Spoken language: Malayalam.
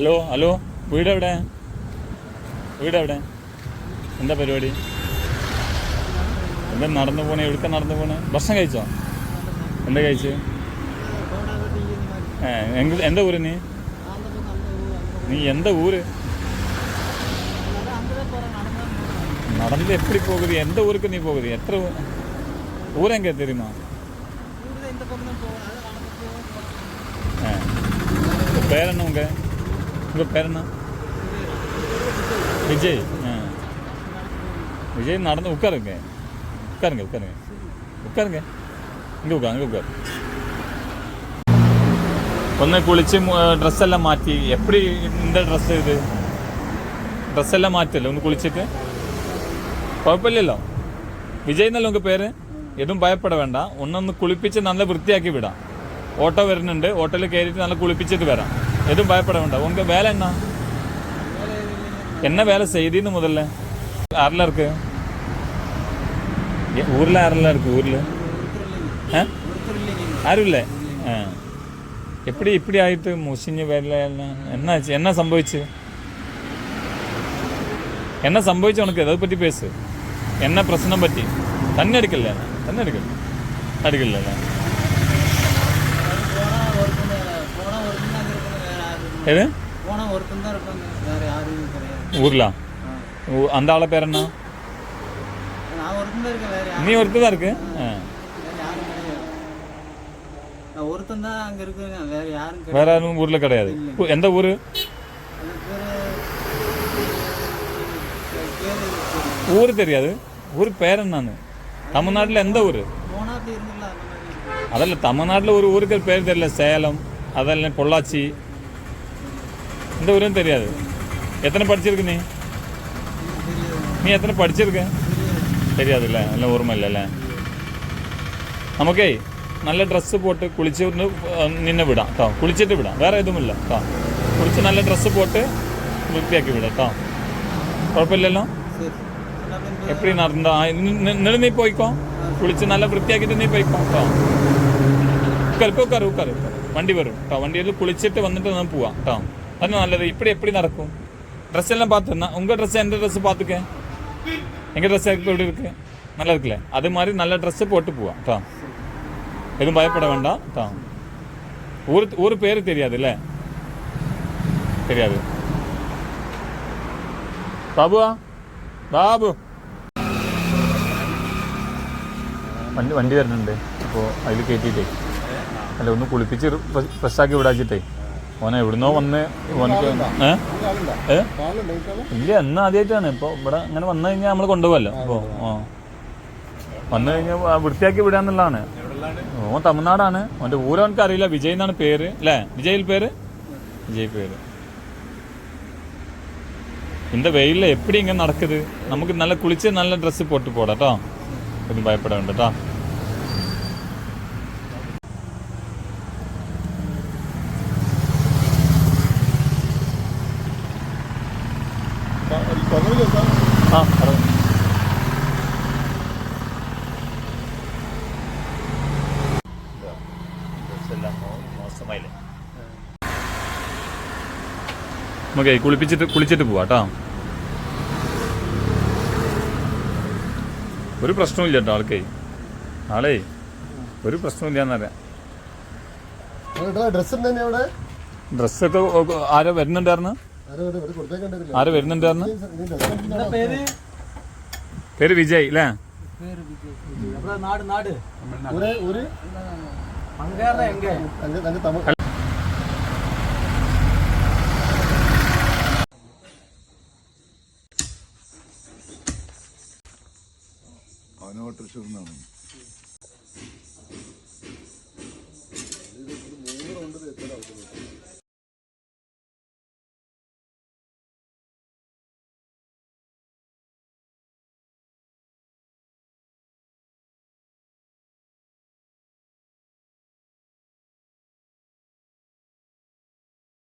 ഹലോ ഹലോ വീട് എവിടെ വീട് എവിടെ എന്താ പരിപാടി എന്താ നടന്നു പോണേ എവിടുക്ക നടന്നു പോണേ ഭക്ഷണം കഴിച്ചോ എന്താ കഴിച്ച് ഏ എങ്ക- എന്താ ഊര് നീ നീ എന്താ ഊര് நடந்து எப்படி போகுது எந்த ஊருக்கு நீ போகுது எத்தனை ஊ- ஊர் எங்க தெரியுமா ஆ. உங்க பேர் என்ன உங்க ഉங்கள் പേരെന്നാ? വിജയ്. വിജയ് നടന്ന് ഉക്കാറുങ്ക ഉക്കാറുങ്ക ഉക്കാറുങ്ക ഉക്കാറുങ്ക ഇങ്ങ് ഉക്കാ ഇങ്ങ് ഉക്കാർ ഒന്ന് കുളിച്ച് ഡ്രസ്സെല്ലാം മാറ്റി. എപ്പടി എന്താ ഡ്രസ്സ് ഇത്? ഡ്രസ്സെല്ലാം മാറ്റല്ലേ ഒന്ന് കുളിച്ചിട്ട്? കുഴപ്പമില്ലല്ലോ. വിജയ് എന്നല്ല ഉങ്ക പേര്? എതും ഭയപ്പെട വേണ്ട. ഒന്നൊന്ന് കുളിപ്പിച്ച് നല്ല വൃത്തിയാക്കി വിടാം. ഓട്ടോ വരുന്നുണ്ട്. ഓട്ടോയിൽ കയറിയിട്ട് നല്ല കുളിപ്പിച്ചിട്ട് വരാം. எதுவும் பயப்பட வேண்டாம். உங்கள் வேலை என்ன? என்ன வேலை செய்தின்னு முதல்ல. அருளா இருக்கு. ஊரில் அருளா இருக்கு ஊரில். ஆ? யாரும் இல்லை? ஆ. எப்படி இப்படி ஆயிட்டு முசிஞ்ச வேலை என்னாச்சு? என்ன சம்பவிச்சு? என்ன சம்பவிச்சு? உனக்கு எதை பற்றி பேசு? என்ன பிரச்சனை பற்றி தண்ணி அடிக்கல. தண்ணி அடிக்கல. அடிக்கல. எது? ஊர்ல? அந்த ஆள பேர் என்ன? நீ ஒருத்தர் தான் இருக்கு? வேற யாரும் ஊர்ல கிடையாது. எந்த ஊரு? ஊர் தெரியாது. ஊர் பேர் என்னன்னு? தமிழ்நாட்டில் எந்த ஊர்? அதில் தமிழ்நாட்டில் ஒரு ஊருக்கு பேர் தெரியல. சேலம் அதெல்லாம் பொள்ளாச்சி இந்த ஊரும் தெரியாது எத்தனை படிச்சிருக்கு நீ நீ எத்தனை படிச்சிருக்க தெரியாதுல்ல നല്ല ഓർമ്മ ഇല്ലല്ലേ നമുക്കേ നല്ല ഡ്രസ്സ് പോട്ട് കുളിച്ച് ഒന്ന് നിന്നെ വിടാം കേട്ടോ കുളിച്ചിട്ട് വിടാം വേറെ ഇതുമില്ല കേട്ടോ കുളിച്ച് നല്ല ഡ്രസ്സ് പോട്ട് വൃത്തിയാക്കി വിടാം കേട്ടോ കുഴപ്പമില്ലല്ലോ சரி நான் பின்பு എപ്പടി നടന്നോ നിന്നെ നീ പോയിക്കോ കുളിച്ച് നല്ല വൃത്തിയാക്കിയിട്ട് നീ പോയിക്കോ കേട്ടോ ഉക്കാർ ഇപ്പോൾ ഉക്കാർ ഉക്കാർ വണ്ടി വരും കേട്ടോ വണ്ടിയിൽ കുളിച്ചിട്ട് വന്നിട്ട് നമുക്ക് പോവാം കേട്ടോ അത് നല്ലത്. ഇപ്പഴും എപ്പഴും നടക്കും? ഡ്രസ് എല്ലാം പാത്തന്ന ഉങ്ക ഡ്രസ് എന്റെ ഡ്രസ് പാത്തുക്ക? എന്റെ ഡ്രസ് എവിടെ ഇരിക്ക. നല്ല ഇരിക്കില്ലേ? അത് മാതിരി നല്ല ഡ്രസ്സ് പോട്ട് പോവാ കേട്ടോ എതും ഭയപ്പെട വേണ്ട കേട്ടോ ഊര് ഊര് പേര് തരാതെ അല്ലേ തരാതെ ബാബു. വണ്ടി വണ്ടി വരുന്നുണ്ട്. അപ്പോ അതിൽ കയറ്റിട്ടേ അല്ല ഒന്ന് കുളിപ്പിച്ച് ഫ്രഷാക്കി വിടാച്ചിട്ടേ. ഓനെ എവിടുന്നോ വന്ന് ഓനക്ക് ഏ ഏ ഇല്ല എന്ന് ആദ്യമായിട്ടാണ് ഇപ്പോൾ ഇവിടെ ഇങ്ങനെ വന്നു കഴിഞ്ഞാൽ നമ്മൾ കൊണ്ടുപോകല്ലോ അപ്പോൾ ആ വന്നു കഴിഞ്ഞാൽ ആ വൃത്തിയാക്കി വിടാന്നുള്ളതാണ് ഓൻ തമിഴ്നാടാണ് ഓൻ്റെ ഊരവനക്ക് അറിയില്ല വിജയ് എന്നാണ് പേര് അല്ലേ വിജയിൽ പേര് വിജയ് പേര് இந்த வெயில்ல எப்படி இங்க நடக்குது நமக்கு நல்ல குளிச்சு நல்ல ட்ரெஸ் போட்டு போடட்டோ கொஞ்சம் பயப்பட வேண்டட்டா ആ പറഞ്ഞു മോശമായില്ലേ നമുക്ക് കുളിപ്പിച്ചിട്ട് കുളിച്ചിട്ട് പോവാട്ടോ ഒരു പ്രശ്നവും കേട്ടോ ആൾക്കേ. ആളേ ഒരു പ്രശ്നവും എന്നറിയാം ഡ്രസ്സ് ഡ്രസ്സൊക്കെ ആരോ വരുന്നുണ്ടായിരുന്നു? ആര് വരുന്നുണ്ട് അന്ന്? പേര്? വിജയ് അല്ലേ അവനോട്ടൃശ്ശൂർ എന്നാണ്